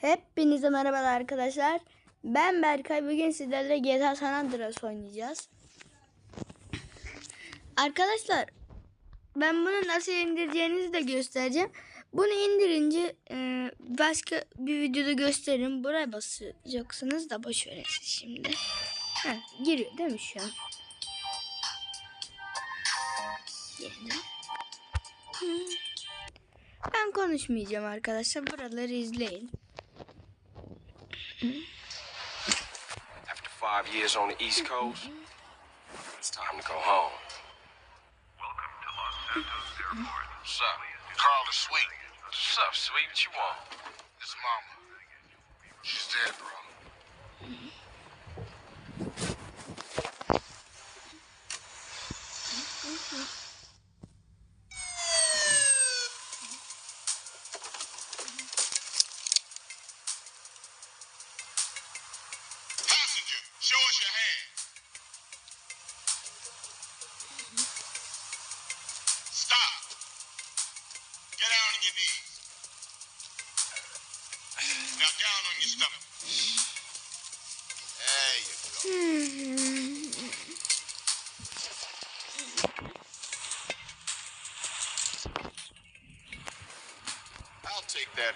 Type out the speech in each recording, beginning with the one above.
Hepinize merhabalar arkadaşlar. Ben Berkay. Bugün sizlerle GTA San Andreas oynayacağız. Arkadaşlar ben bunu nasıl indireceğinizi de göstereceğim. Bunu indirince e, başka bir videoda gösteririm. Buraya basacaksınız da boş verin şimdi. Heh, giriyor değil mi şu an? Ben konuşmayacağım arkadaşlar. Buraları izleyin. Mm-hmm. After five years on the East Coast, it's time to go home. Welcome to Los Santos Airport. What's up? Carl is sweet. What's up, sweet? What you want? His mama.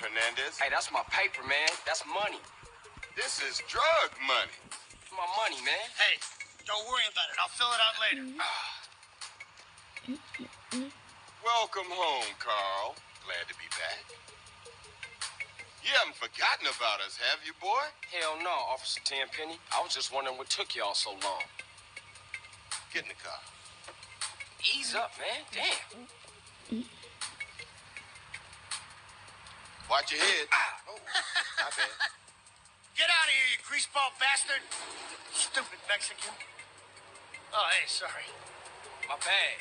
Hernandez. Hey, that's my paper, man. That's money. This is drug money. My money, man. Hey, don't worry about it. I'll fill it out later. Welcome home, Carl. Glad to be back. You haven't forgotten about us, have you, boy? Hell no, Officer Tenpenny. I was just wondering what took y'all so long. Get in the car. Ease up, man. Damn. Watch your head. Ah. Oh, my bad. Get out of here, you greaseball bastard! Stupid Mexican. Oh, hey, sorry. My bag.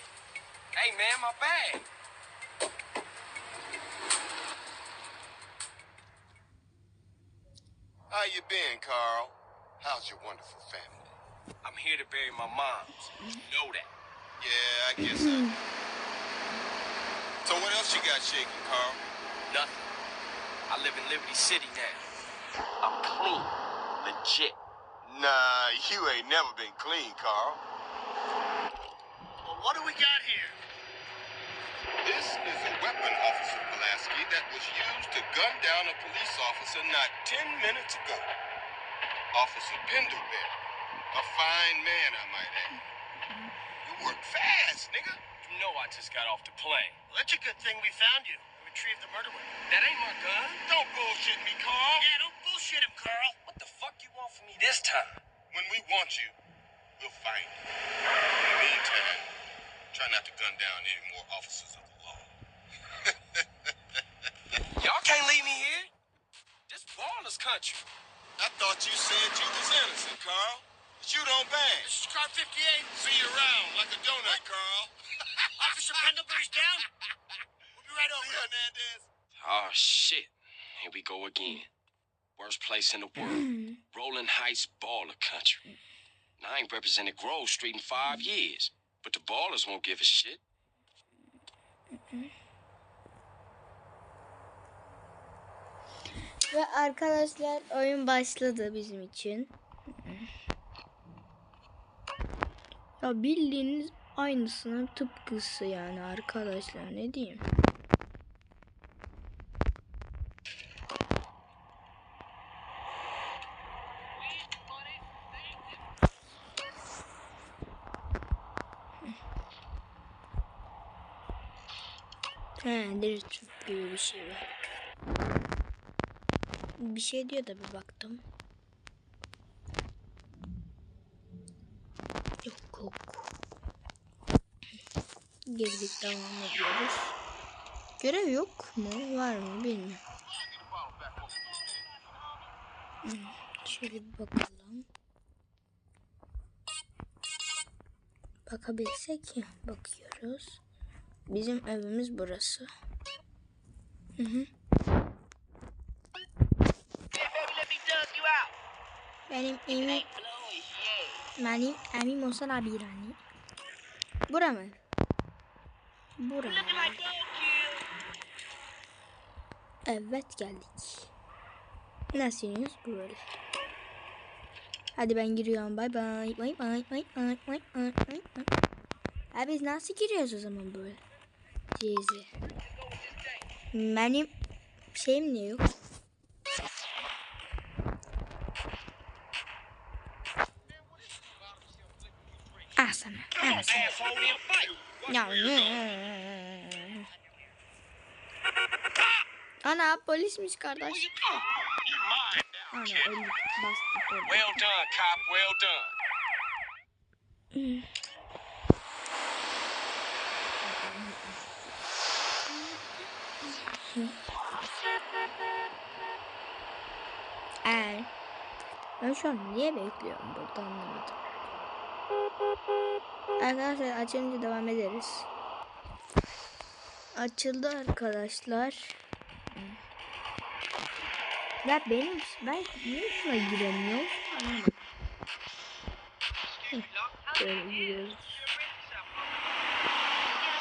Hey, man, my bag. How you been, Carl? How's your wonderful family? I'm here to bury my mom. You know that. Yeah, I guess I. So what else you got shaking, Carl? Nothing. I live in Liberty City now. I'm clean. Legit. Nah, you ain't never been clean, Carl. Well, what do we got here? This is a weapon, Officer Pulaski, that was used to gun down a police officer not ten minutes ago. Officer Pendelbury. A fine man, I might add. You work fast, nigga. You know I just got off the plane. Well, that's a good thing we found you. And Retrieved the murder weapon. That ain't my gun. Don't bullshit me, Carl. Yeah, don't bullshit him, Carl. What the fuck you want from me this time? When we want you, we'll you. In the meantime, try not to gun down any more officers of the law. Y'all can't leave me here. This baller's country. I thought you said you was innocent, Carl. But you don't bang. This is car 58. See you around like a donut, Carl. Officer Pendlebury's down. Right over. Hernandez? Oh shit. Here we go again. Worst place in the world. Rolling Heights baller country. Now, I ain't represented Grove Street in five years. But the ballers won't give a shit. Ve arkadaşlar oyun başladı bizim için. Ya bildiğiniz aynısının tıpkısı yani arkadaşlar ne diyeyim. Bir şey var. Bir şey diyor da bir baktım. Yok yok. Girdik devam ediyoruz. Görev yok mu? Var mı bilmiyorum. Şöyle bir bakalım. Bakabilsek. Bakıyoruz. Bizim evimiz burası. Benim evim benim evim olsa da bir hani. Bura mı? Bura. Evet geldik. Nasıl iniyoruz? Böyle. Hadi ben giriyorum. Bay bay. Bay bay. Bay bay. Bay bay. Bay bay. Abi biz nasıl giriyoruz o zaman böyle? Cizi. Benim şeyim ne yok? Ah sana. Ah sana. Ya. Ana polismiş kardeş. Ana öldük bastık. Well done, cop. Well done. Ben şu an niye bekliyorum burada anlamadım. Arkadaşlar açınca devam ederiz. Açıldı arkadaşlar. Ya benim ben niye şuna giremiyorum Böyle giriyoruz.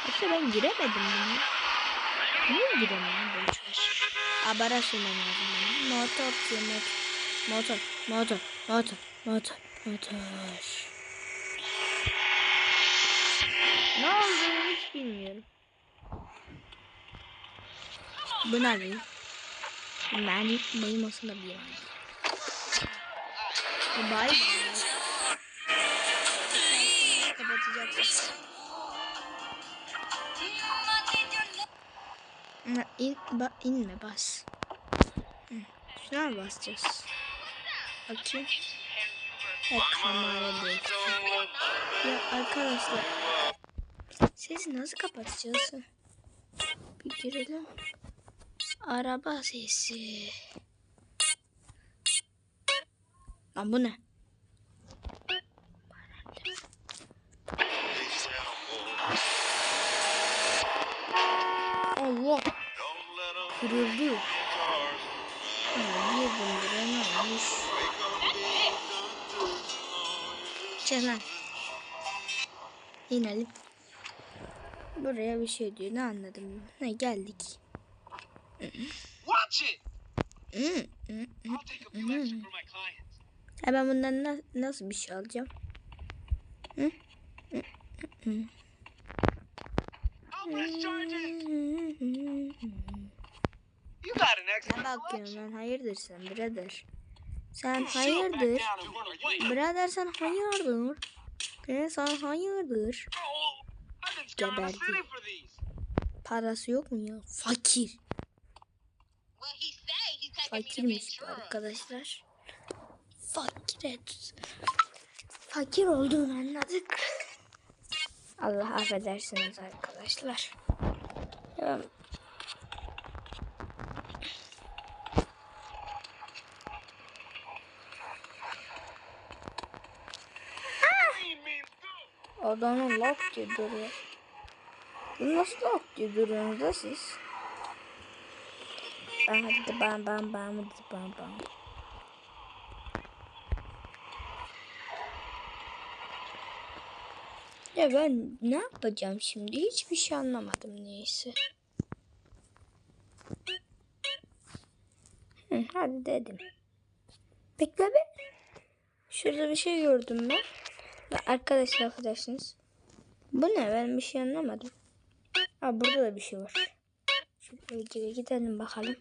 Yoksa ben giremedim bunu. Niye giremiyorum boş ver. Abara sürmem lazım benim. Motor motor. Motor, motor, motor. Ne olduğunu hiç bilmiyorum. Bu ne lan? Benim, benim aslında bir yani. Bay bay. Kapatacaksın. İn, ba, inme bas. Şuna mı basacağız? Bakayım. Evet. Ya arkadaşlar. Sesi nasıl kapatacağız? Bir girelim. Araba sesi. Lan bu ne? Allah. Kırıldı. Ha, bir bunlara ne? Çek lan. İnelim. Buraya bir şey diyor. Ne anladım? Ne geldik. Watch it! Hı, hı, hı. Ha, ben bundan na- nasıl bir şey alacağım? Ne excellent bakıyorsun selection. lan? Hayırdır sen birader? Sen hayırdır? Birader sen hayırdır? Ee, sen hayırdır? Geberdi. Parası yok mu ya? Fakir. Fakirmiş arkadaşlar. Fakir et. Fakir olduğunu anladık. Allah affedersiniz arkadaşlar. Devam. Go. Adamın lok diye duruyor. Bu nasıl lok diye duruyorsunuz da siz? Bam bam bam hadi bam bam. Ya ben ne yapacağım şimdi? Hiçbir şey anlamadım neyse. Hadi dedim. Bekle be. Şurada bir şey gördüm ben. Arkadaşlar affedersiniz. Bu ne? Ben bir şey anlamadım. Ha burada da bir şey var. Geri gidelim bakalım.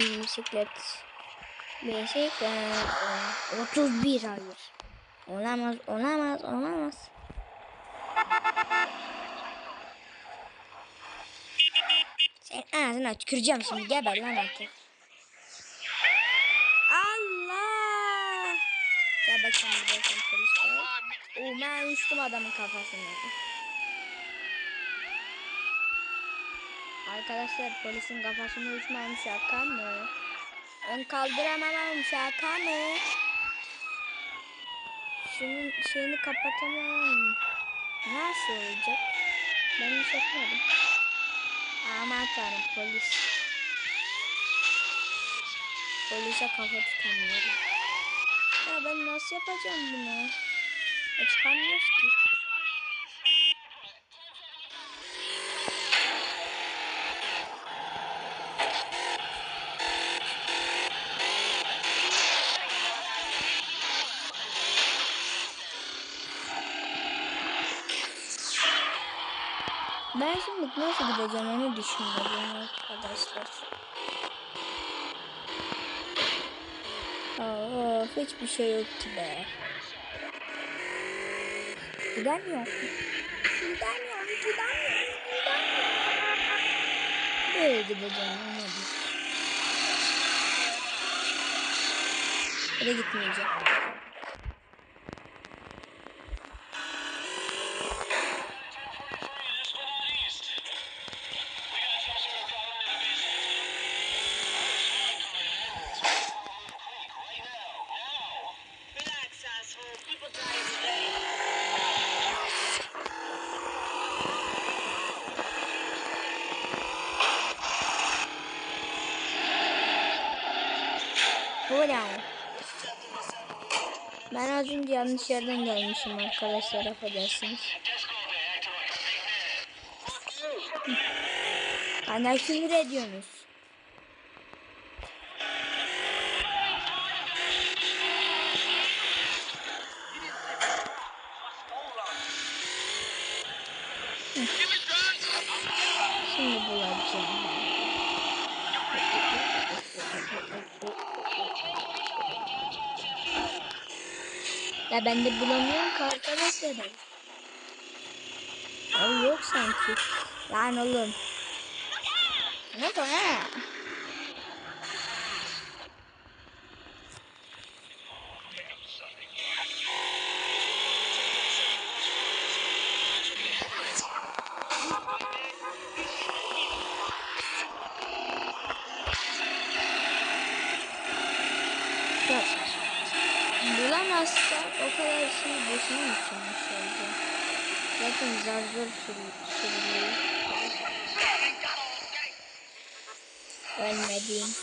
Bisiklet. Bisiklet. 31 hayır. Olamaz, olamaz, olamaz. Sen ağzına tüküreceğim şimdi geber lan artık. Allah! Gel bakalım sen polis bey. Oo, ben uçtum adamın kafasına. Arkadaşlar polisin kafasına uçmam şaka mı? Ön kaldıramamam şaka mı? Şunun şeyini kapatamam. Nasıl olacak? Ben hiç yapmadım. Aman tanrım polis. Polise kafa tutamıyorum. Ya ben nasıl yapacağım bunu? Ya çıkamıyoruz ki. Ben şimdi nasıl gideceğim onu düşünüyorum arkadaşlar. Of hiçbir şey yok ki be. Gidemiyorum. Gidemiyorum, gidemiyorum, gidemiyorum. Böyle gideceğim hadi. Buraya gitmeyeceğim. Az önce yanlış yerden gelmişim arkadaşlar affedersiniz. Bana küfür ediyorsunuz. Ya ben de bulamıyorum ki arkadaşlar. Abi yok sanki. Lan oğlum. Ne bu ne? Bak. Bulamazsa o kadar şey boşuna mı sürmüş olacak? Zaten zar zor sürü- sürülüyor. Ölmedim.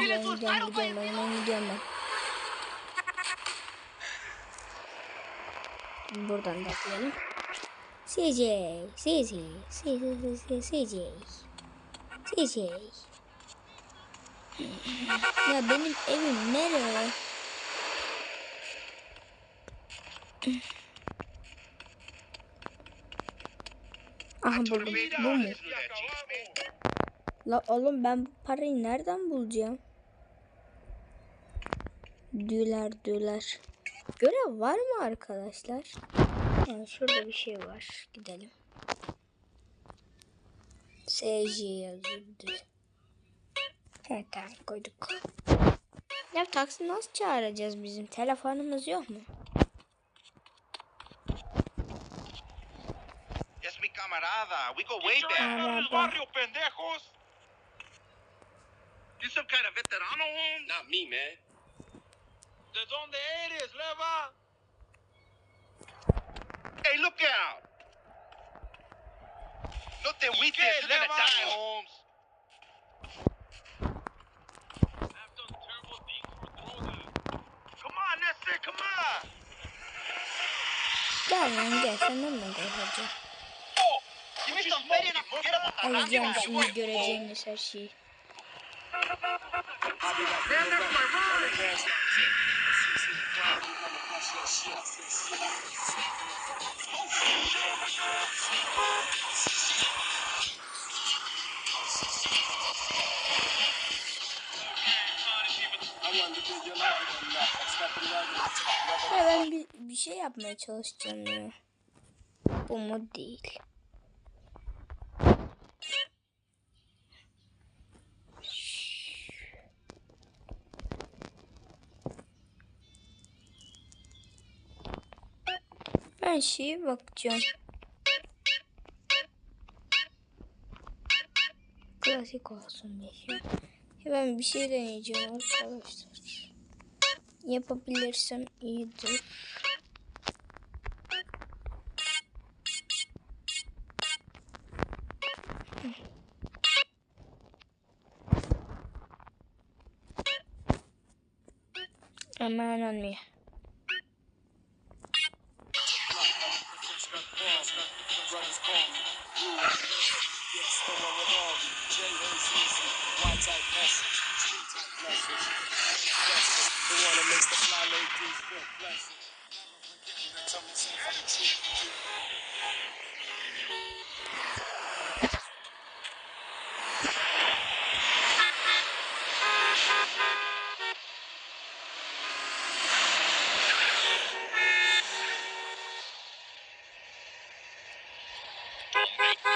Gidiyorum gidiyorum ben ben gidiyorum ben. Buradan da atlayalım. CJ, CJ, CJ, CJ, CJ. Ya benim evim nereye? Aha buldum. Bu mu? La oğlum ben bu parayı nereden bulacağım? Düler düler. Görev var mı arkadaşlar? Ha, şurada bir şey var. Gidelim. SJ yazıyordu. Evet tamam koyduk. Ya taksi nasıl çağıracağız bizim? Telefonumuz yok mu? Camarada. We go way back. Araba. pendejos. You some kind of veterano, Holmes? Not me, man. ¿De dónde eres, Leva? Hey, look out. No te agüites, you're gonna die, Holmes. I've done terrible things for droga. Come on, that's it, come on. Gel lan gel senden mi korkacağım? Alacağım şimdi göreceğiniz her şeyi. Ya ben bir, bir şey yapmaya çalışacağım ya. Bu mu değil. Ben şeye bakacağım. Klasik olsun şey. Ben bir şey deneyeceğim arkadaşlar. Yapabilirsem iyidir. Aman olmuyor.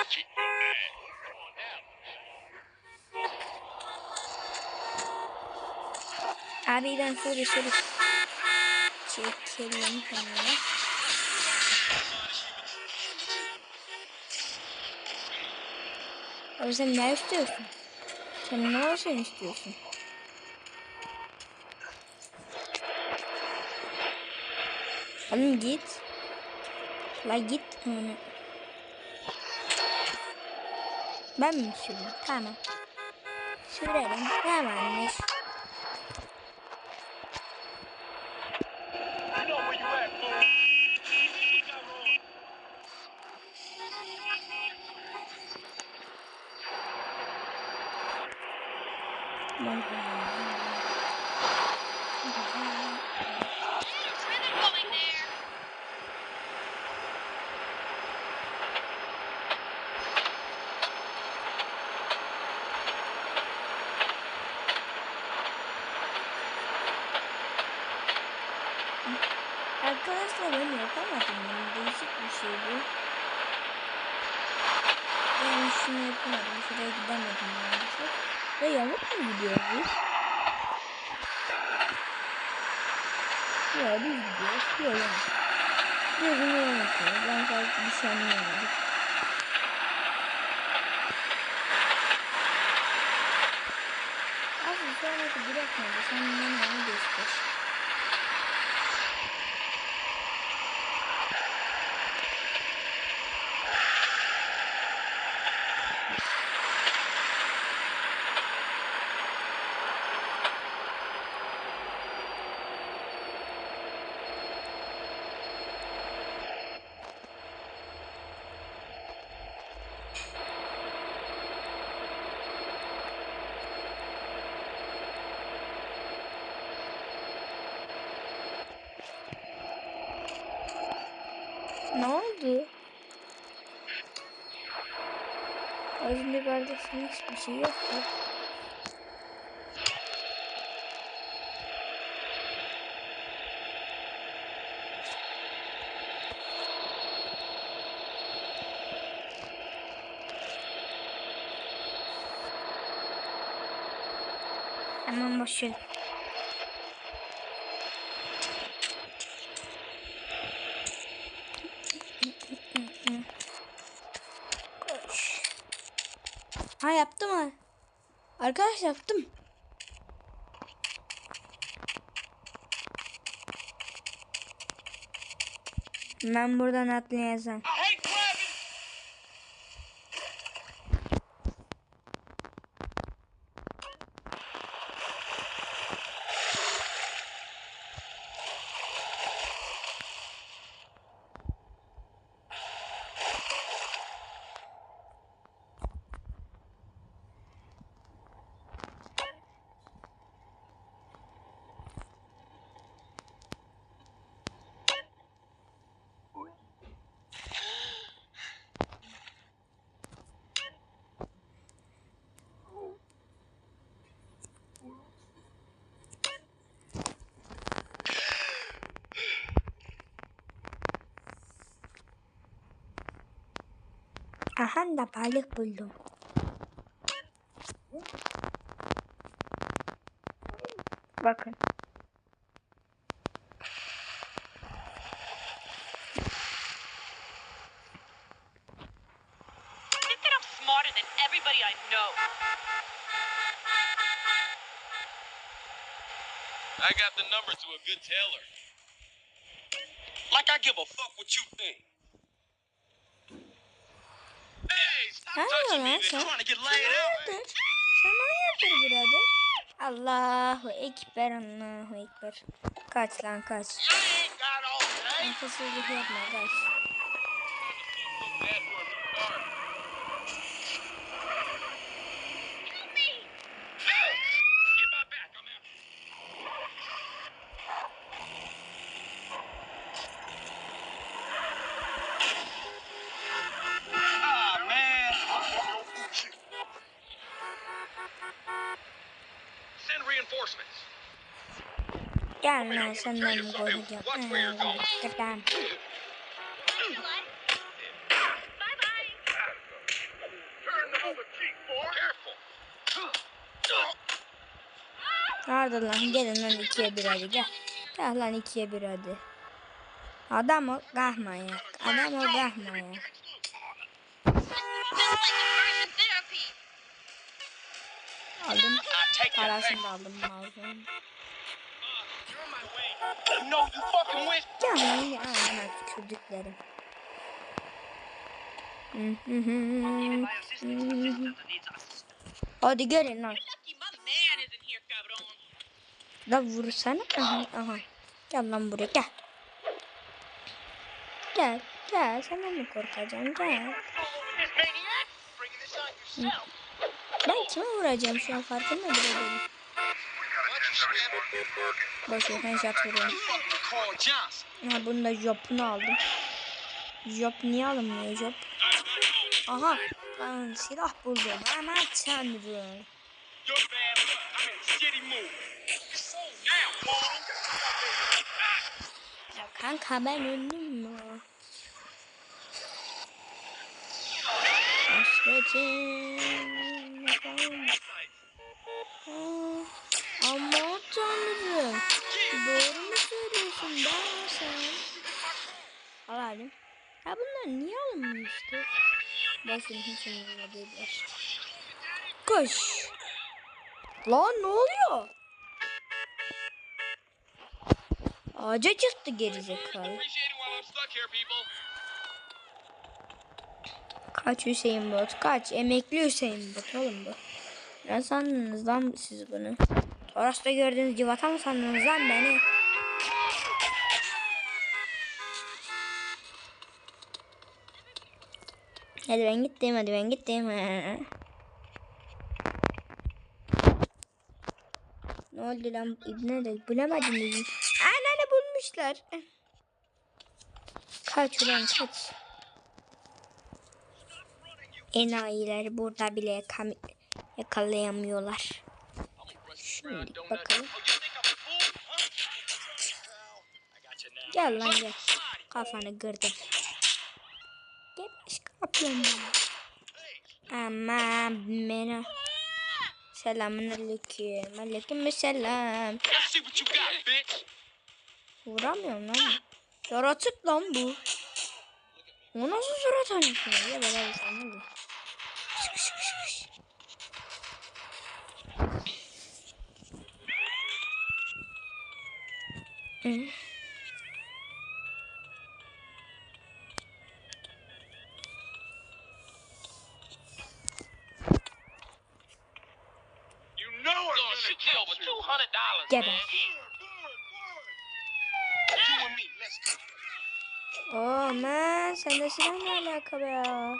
What you? Abiden şöyle şöyle çekelim hemen. Abi sen ne istiyorsun? Sen ne olsun istiyorsun? Oğlum git. La git onu. Ben mi süreyim? Tamam. Sürerim. Tamamdır. You anlayamadım. Asıl sonraki bırakmadı. Sen bana göster. Ne oldu? Az önce kardeşim hiçbir şey yoktu. Hemen başlayalım. Koş. Ha yaptım ha. Arkadaş yaptım. Ben buradan atlayacağım. Aha da balık buldum. Bakın. think that I'm smarter than everybody I know. I got the number to a good tailor. Like I give a fuck what you think. Touching me. lan sen. Sen hayırdır? Sen hayırdır birader? Allahu Ekber, Allahu Ekber. Kaç lan kaç. Nefessizlik yapma kaç. Gelme senden mi golü yap? Gittim. Nerede lan? Gelin lan ikiye bir hadi gel. Gel lan ikiye bir hadi. Adam ol kahmayak. Adam ol kahmayak. Aldım. Parasını da aldım. Aldım. Hı hı hı. Hadi gelin lan. Da vursana. Aha, aha. Gel lan buraya gel. Gel. Gel. Senden mi korkacaksın? Gel. Ben kime vuracağım şu an farkında bile değilim. Boş ver. Fucking Carl Johnson. Ha bunu da jopunu aldım. Jop niye alınmıyor jop? Aha. Ben silah buldum. Aman tanrım. Ya kanka ben öldüm mü? Hasretim. Aa, Aman tanrım. Doğru mu söylüyorsun ben sen? Alalım. Ya bunlar niye alınmıştı? Basın hiç umurumda değiller. Koş. Lan ne oluyor? Ağaca çıktı gerizekalı. Kaç Hüseyin Bot kaç emekli Hüseyin Bot oğlum bu. Ne sandınız lan siz bunu? Toros'ta gördüğünüz civata mı sandınız lan beni? Hadi ben gittim hadi ben gittim. Ne oldu lan İbne de bulamadım bizi. Anne bulmuşlar. Kaç ulan kaç. Enayiler burada bile yakalayamıyorlar. Şimdi bakalım. Gel lan gel. Kafanı kırdım. Gel başka yapıyorum ben. Aman beni. Selamun aleyküm. Aleyküm selam. Vuramıyorum lan. Yaratık lan bu. O nasıl surat annesine? Ya bana bir sen dollars, Get go. Oo man sende silah ne alaka be ya?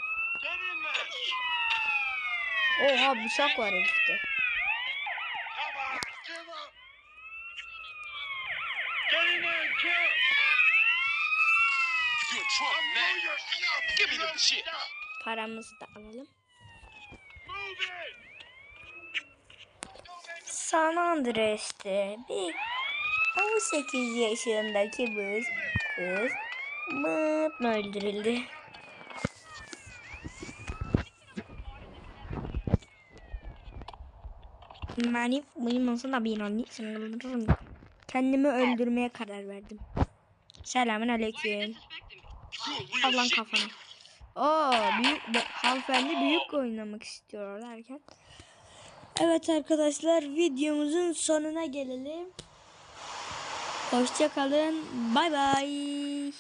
Oha bıçak var herifte. Come on, give up. Get in there and kill. You in trouble now. Give me the shit. Paramızı da alalım. San Andreas'te bir 18 yaşındaki kız kız mıp öldürüldü. Benim benim olsa da bir anne sınırlarım. Kendimi öldürmeye karar verdim. Selamun aleyküm. Al lan kafana. Oo, büyük be- hanımefendi büyük oynamak istiyor derken. Evet arkadaşlar videomuzun sonuna gelelim. Hoşça kalın. Bay bay.